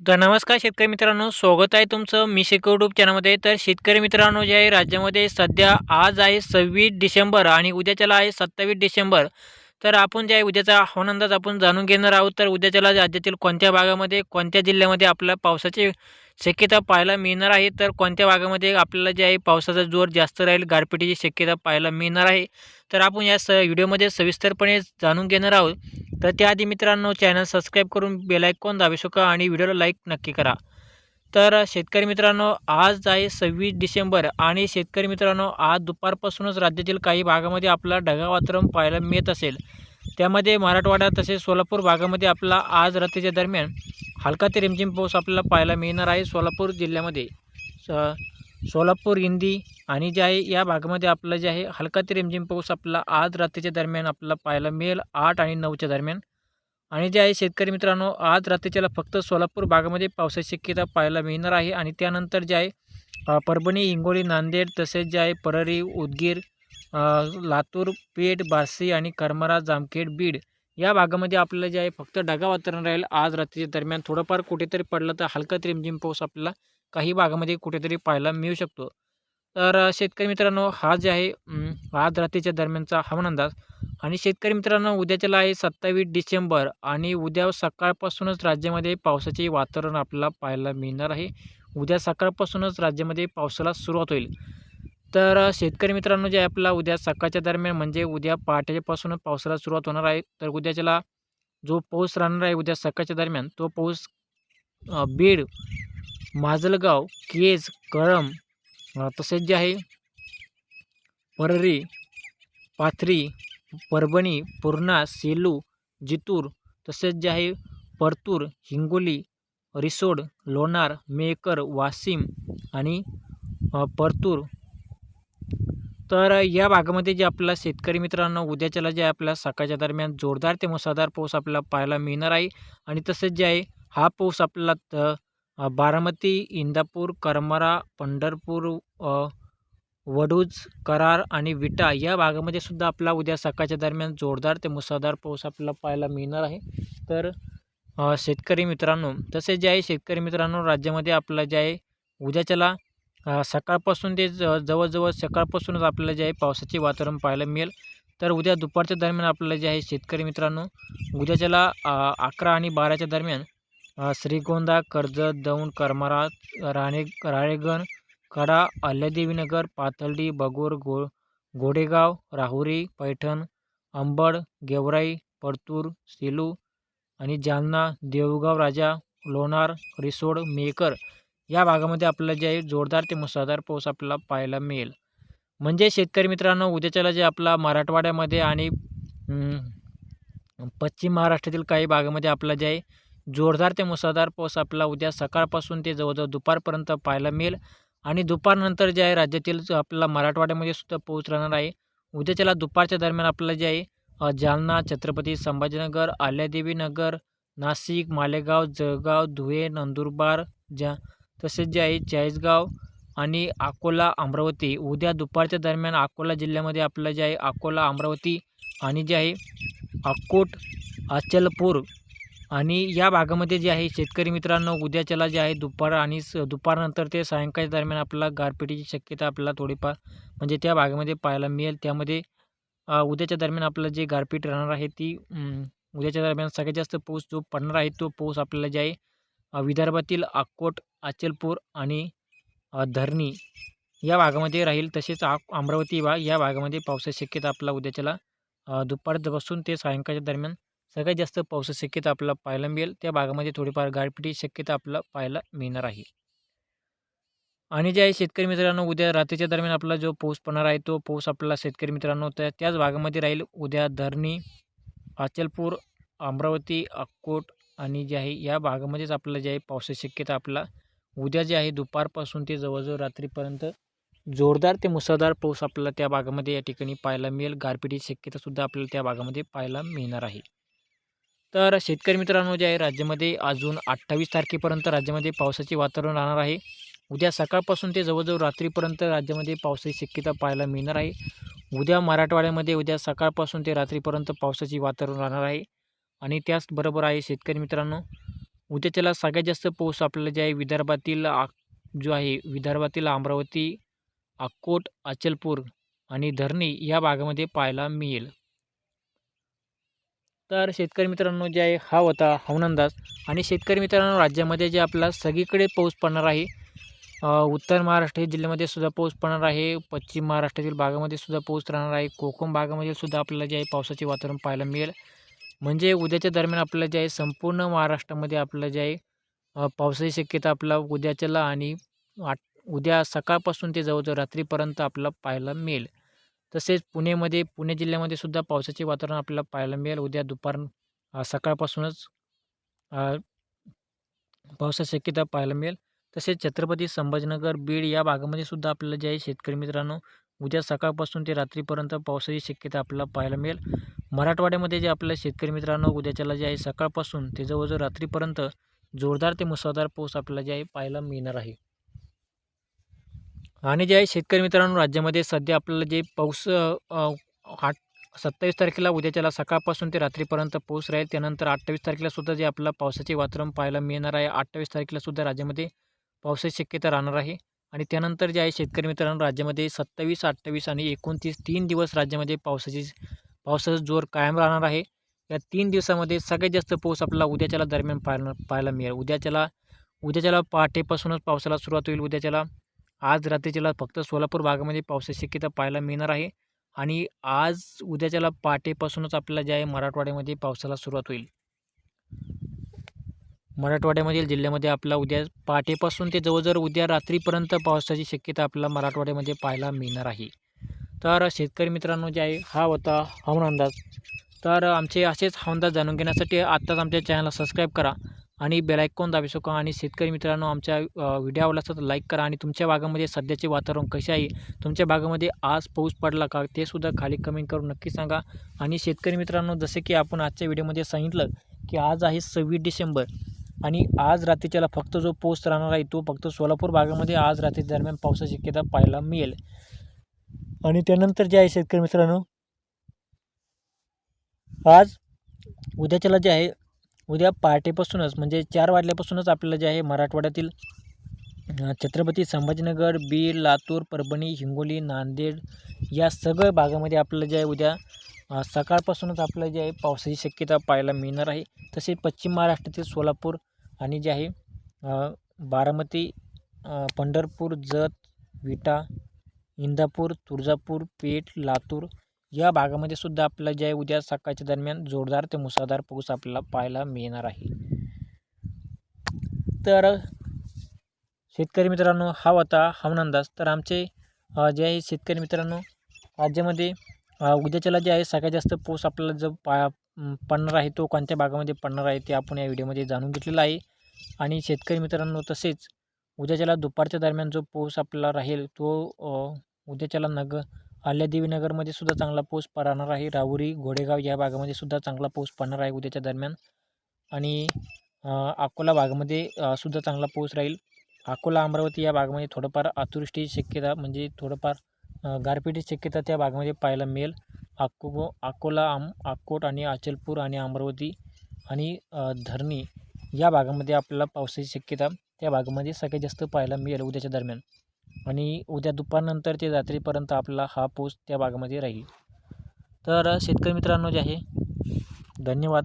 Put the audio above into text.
तर नमस्कार शेतकरी मित्रांनो स्वागत आहे तुमचं मी शेतकरी चॅनलमध्ये. तर शेतकरी मित्रांनो जे आहे राज्यामध्ये सध्या आज आहे सव्वीस डिसेंबर आणि उद्याच्याला आहे सत्तावीस डिसेंबर. तर आपण जे आहे उद्याचा हवामान अंदाज आपण जाणून घेणार आहोत तर उद्याच्याला राज्यातील कोणत्या भागामध्ये कोणत्या जिल्ह्यामध्ये आपल्याला पावसाची शक्यता पाहायला मिळणार आहे? तर कोणत्या भागामध्ये आपल्याला जे आहे पावसाचा जोर जास्त राहील गारपिटीची शक्यता पाहायला मिळणार आहे? तर आपण या स व्हिडिओमध्ये सविस्तरपणे जाणून घेणार आहोत. तर त्याआधी मित्रांनो चॅनल सबस्क्राईब करून बेलायकॉन दाबू शका आणि व्हिडिओला लाईक नक्की करा. तर शेतकरी मित्रांनो आज आहे सव्वीस डिसेंबर आणि शेतकरी मित्रांनो आज दुपारपासूनच राज्यातील काही भागामध्ये आपला ढगावातरम वातावरण पाहायला मिळत असेल. त्यामध्ये मराठवाडा तसेच सोलापूर भागामध्ये आपला आज रात्रीच्या दरम्यान हलका ते रिमझिम पाऊस आपल्याला पाहायला मिळणार आहे सोलापूर जिल्ह्यामध्ये. स सोलापूर हिंदी आणि जे आहे या भागामध्ये आपलं जे आहे हलका ते रिमझिम पाऊस आपला आज रात्रीच्या दरम्यान आपल्याला पाहायला मिळेल आठ आणि नऊच्या दरम्यान. आणि जे आहे शेतकरी मित्रांनो आज रात्रीच्याला फक्त सोलापूर भागामध्ये पावसाची शक्यता पाहायला मिळणार आहे. आणि त्यानंतर जे आहे परभणी हिंगोली नांदेड तसेच जे आहे परळी उदगीर लातूर पेठ बार्शी आणि करमरा जामखेड बीड या भागामध्ये आपल्याला जे आहे फक्त ढगा वातावरण राहील. आज रात्रीच्या दरम्यान थोडंफार कुठेतरी पडलं तर हलका ते रिमझिम पाऊस आपल्याला काही भागामध्ये कुठेतरी पाहायला मिळू शकतो. तर शेतकरी मित्रांनो हा जे आहे आज रात्रीच्या दरम्यानचा हवामान अंदाज आणि शेतकरी मित्रांनो उद्याच्याला आहे सत्तावीस डिसेंबर आणि उद्या सकाळपासूनच राज्यामध्ये पावसाचे वातावरण आपल्याला पाहायला मिळणार आहे. उद्या सकाळपासूनच राज्यामध्ये पावसाला सुरुवात होईल. तर शेतकरी मित्रांनो जे आपला उद्या सकाळच्या दरम्यान म्हणजे उद्या पहाटेपासूनच पावसाला सुरुवात होणार आहे. तर उद्याच्याला जो पाऊस राहणार आहे उद्या सकाळच्या दरम्यान तो पाऊस बीड माजलगाव केज कळम तसेच जे आहे परळी पाथरी परभणी पूर्णा सेलू जितूर तसेच जे आहे परतूर हिंगोली रिसोड लोणार मेकर वाशिम आणि परतूर. तर या भागामध्ये जे आपला शेतकरी मित्रांनो उद्याच्याला जे आपल्या सकाळच्या दरम्यान जोरदार ते मुसळधार पाऊस आपल्याला पाहायला मिळणार आहे. आणि तसेच जे आहे हा पाऊस आपल्याला त बारामती इंदापूर करमाळा पंढरपूर वडूज करार आणि विटा या भागामध्ये सुद्धा आपला उद्या सकाळच्या दरम्यान जोरदार ते मुसळधार पाऊस आपल्याला पाहायला मिळणार आहे. तर शेतकरी मित्रांनो तसेच जे आहे शेतकरी मित्रांनो राज्यामध्ये आपलं जे आहे उद्याच्याला सकाळपासून ते ज जवळजवळ सकाळपासूनच आपल्याला जे आहे पावसाचे वातावरण पाहायला मिळेल. तर उद्या दुपारच्या दरम्यान आपल्याला जे आहे शेतकरी मित्रांनो उद्याच्याला अकरा आणि बाराच्या दरम्यान श्रीगोंदा कर्जत दौंड करमाळा राणे राळेगण कडा अहिल्यादेवीनगर पाथर्डी बगोर गो घोडेगाव राहुरी पैठण अंबड गेवराई परतूर सेलू आणि जालना देवगाव राजा लोणार रिसोड मेकर या भागामध्ये आपल्याला जे आहे जोरदार ते मुसळधार पाऊस आपल्याला पाहायला मिळेल. म्हणजे शेतकरी मित्रांनो उद्याच्याला जे आपला मराठवाड्यामध्ये आणि पश्चिम महाराष्ट्रातील काही भागामध्ये आपला जे आहे जोरदार ते मुसळधार पाऊस आपल्याला उद्या सकाळपासून ते जवळजवळ दुपारपर्यंत पाहायला मिळेल. आणि दुपारनंतर जे आहे राज्यातील आपल्याला आपला मराठवाड्यामध्ये सुद्धा पाऊस राहणार आहे उद्याच्याला दुपारच्या दरम्यान आपल्याला जे आहे जालना छत्रपती संभाजीनगर आल्यादेवी नगर नाशिक मालेगाव जळगाव धुळे नंदुरबार ज्या तसेच जे आहे चाळीसगाव आणि अकोला अमरावती. उद्या दुपारच्या दरम्यान अकोला जिल्ह्यामध्ये आपलं जे आहे अकोला अमरावती आणि जे आहे अक्कोट अचलपूर आणि या भागामध्ये जे आहे शेतकरी मित्रांनो उद्याच्याला जे आहे दुपार आणि स दुपारनंतर ते सायंकाळच्या दरम्यान आपल्याला गारपिटीची शक्यता आपल्याला थोडीफार म्हणजे त्या भागामध्ये पाहायला मिळेल. त्यामध्ये उद्याच्या दरम्यान आपलं जे गारपीट राहणार आहे ती उद्याच्या दरम्यान सगळ्यात जास्त पाऊस जो पडणार आहे तो पाऊस आपल्याला जे आहे विदर्भातील अक्कोट अचलपूर आणि धरणी या भागामध्ये राहील. तसेच आ अमरावती भाग या भागामध्ये पावसाची शक्यता आपल्याला उद्याच्याला दुपारपासून ते सायंकाळच्या दरम्यान सगळ्यात जास्त पावसाची शक्यता आपल्याला पाहायला मिळेल. त्या भागामध्ये थोडीफार गारपिटी शक्यता आपल्याला पाहायला मिळणार आहे. आणि जे आहे शेतकरी मित्रांनो उद्या रात्रीच्या दरम्यान आपला जो पाऊस पडणार आहे तो पाऊस आपल्याला शेतकरी मित्रांनो त्या त्याच भागामध्ये राहील. उद्या धरणी अचलपूर अमरावती अक्कोट आणि जे आहे या भागामध्येच आपल्याला जे आहे पावसाची शक्यता आपला उद्या जे आहे दुपारपासून ते जवळजवळ रात्रीपर्यंत जोरदार ते मुसळधार पाऊस आपल्याला त्या भागामध्ये या ठिकाणी पाहायला मिळेल. गारपिटीची शक्यतासुद्धा आपल्याला त्या भागामध्ये पाहायला मिळणार आहे. तर शेतकरी मित्रांनो जे आहे राज्यामध्ये अजून अठ्ठावीस तारखेपर्यंत राज्यामध्ये पावसाचे वातावरण राहणार आहे. उद्या सकाळपासून ते जवळजवळ रात्रीपर्यंत राज्यामध्ये पावसाची शक्यता पाहायला मिळणार आहे. उद्या मराठवाड्यामध्ये उद्या सकाळपासून ते रात्रीपर्यंत पावसाचे वातावरण राहणार आहे. आणि त्याचबरोबर आहे शेतकरी मित्रांनो उद्याच्याला सगळ्यात जास्त पाऊस आपल्याला जे आहे विदर्भातील आ जो आहे विदर्भातील अमरावती अक्कोट अचलपूर आणि धरणी या भागामध्ये पाहायला मिळेल. तर शेतकरी मित्रांनो जे आहे हा होता हवामान अंदाज आणि शेतकरी मित्रांनो राज्यामध्ये जे आपला सगळीकडे पाऊस पडणार आहे उत्तर महाराष्ट्र जिल्ह्यामध्ये सुद्धा पाऊस पडणार आहे पश्चिम महाराष्ट्रातील भागामध्ये सुद्धा पाऊस राहणार आहे कोकण भागामध्ये सुद्धा आपल्याला जे आहे पावसाचे वातावरण पाहायला मिळेल. म्हणजे उद्याच्या दरम्यान आपल्याला जे आहे संपूर्ण महाराष्ट्रामध्ये आपल्याला जे आहे पावसाची शक्यता आपला उद्याच्याला आणि आठ उद्या सकाळपासून ते जवळजवळ रात्रीपर्यंत आपल्याला पाहायला मिळेल. तसेच पुणेमध्ये पुणे जिल्ह्यामध्ये सुद्धा पावसाचे वातावरण आपल्याला पाहायला मिळेल. उद्या दुपार सकाळपासूनच पावसाची शक्यता पाहायला मिळेल. तसेच छत्रपती संभाजीनगर बीड या भागामध्ये सुद्धा आपल्याला जे आहे शेतकरी मित्रांनो उद्या सकाळपासून ते रात्रीपर्यंत पावसाची शक्यता आपल्याला पाहायला मिळेल. मराठवाड्यामध्ये जे आपल्या शेतकरी मित्रांनो उद्याच्याला जे आहे सकाळपासून ते जवळजवळ रात्रीपर्यंत जोरदार ते मुसळधार पाऊस आपल्याला जे आहे पाहायला मिळणार आहे. आणि जे आहे शेतकरी मित्रांनो राज्यामध्ये सध्या आपल्याला जे पाऊस आठ सत्तावीस तारखेला उद्याच्याला सकाळपासून ते रात्रीपर्यंत पाऊस राहील त्यानंतर अठ्ठावीस तारखेला सुद्धा जे आपल्याला पावसाचे वातावरण पाहायला मिळणार आहे अठ्ठावीस तारखेला सुद्धा राज्यामध्ये पावसाची शक्यता राहणार आहे. आणि त्यानंतर जे आहे शेतकरी मित्रांनो राज्यामध्ये सत्तावीस अठ्ठावीस आणि एकोणतीस तीन दिवस राज्यामध्ये पावसाची पावसाचा जोर कायम राहणार आहे. या तीन दिवसामध्ये सगळ्यात जास्त पाऊस आपल्याला उद्याच्याला दरम्यान पाहायला पाहायला मिळेल. उद्याच्याला उद्याच्याला पहाटेपासूनच पावसाला सुरुवात होईल. उद्याच्याला आज रात्रीच्याला फक्त सोलापूर भागामध्ये पावसाची शक्यता पाहायला मिळणार आहे आणि आज उद्याच्याला पहाटेपासूनच आपल्याला जे आहे मराठवाड्यामध्ये पावसाला सुरुवात होईल. मराठवाड्यामधील जिल्ह्यामध्ये आपला उद्या पहाटेपासून ते जवळजवळ उद्या रात्रीपर्यंत पावसाची शक्यता आपल्याला मराठवाड्यामध्ये पाहायला मिळणार आहे. तर शेतकरी मित्रांनो जे आहे हा होता हवामान अंदाज. तर आमचे असेच हवामान अंदाज जाणून घेण्यासाठी आत्ताच आमच्या चॅनलला सबस्क्राईब करा. आणि बेलायकॉन दाबी शकू. आणि शेतकरी मित्रांनो आमच्या व्हिडिओ आवडला असेल तर लाईक करा. आणि तुमच्या भागामध्ये सध्याचे वातावरण कसे आहे? तुमच्या भागामध्ये आज पाऊस पडला का? ते सुद्धा खाली कमेंट करून नक्की सांगा. आणि शेतकरी मित्रांनो जसे की आपण आजच्या व्हिडिओमध्ये सांगितलं की आज आहे सव्वीस डिसेंबर. आणि आज रात्रीच्याला फक्त जो पाऊस राहणार आहे तो फक्त सोलापूर भागामध्ये आज रात्री दरम्यान पावसाची शक्यता पाहायला मिळेल. आणि त्यानंतर जे आहे शेतकरी मित्रांनो आज उद्याच्याला जे आहे उद्या पहाटेपासूनच म्हणजे चार वाजल्यापासूनच आपल्याला जे आहे मराठवाड्यातील छत्रपती संभाजीनगर बीड लातूर परभणी हिंगोली नांदेड या सगळ्या भागामध्ये आपल्याला जे आहे उद्या सकाळपासूनच आपल्याला जे आहे पावसाची शक्यता पाहायला मिळणार आहे. तसेच पश्चिम महाराष्ट्रातील सोलापूर आणि जे आहे बारामती पंढरपूर जत विटा इंदापूर तुळजापूर पेठ लातूर या भागामध्ये सुद्धा आपल्याला जे आहे उद्या सकाळच्या दरम्यान जोरदार ते मुसळधार पाऊस आपल्याला पाहायला मिळणार आहे. तर शेतकरी मित्रांनो हा होता हवामान अंदाज. तर आमचे जे आहे शेतकरी मित्रांनो राज्यामध्ये उद्याच्याला जे आहे सगळ्यात जास्त पाऊस आपल्याला जो पा पडणार आहे तो कोणत्या भागामध्ये पडणार आहे ते आपण या व्हिडिओमध्ये जाणून घेतलेलं आहे. आणि शेतकरी मित्रांनो तसेच उद्याच्याला दुपारच्या दरम्यान जो पाऊस आपल्याला राहील तो उद्याच्याला नग अहिल्यादेवीनगरमध्ये सुद्धा चांगला पाऊस पडणार आहे. राहुरी घोडेगाव या भागामध्ये सुद्धा चांगला पाऊस पडणार आहे उद्याच्या दरम्यान. आणि अकोला भागामध्ये सुद्धा चांगला पाऊस राहील. अकोला अमरावती या भागामध्ये थोडंफार अतिवृष्टीची शक्यता म्हणजे थोडंफार अ, शक्यता त्या भागामध्ये पाहायला मिळेल. अको अकोला आम अकोट आणि अचलपूर आणि अमरावती आणि धरणी या भागामध्ये आपल्याला पावसाची शक्यता त्या भागामध्ये सगळ्यात जास्त पाहायला मिळेल उद्याच्या दरम्यान. आणि उद्या दुपारनंतर ते रात्रीपर्यंत आपला हा पोस्ट त्या बागेमध्ये राहील. तर शेतकरी मित्रांनो जे आहे धन्यवाद.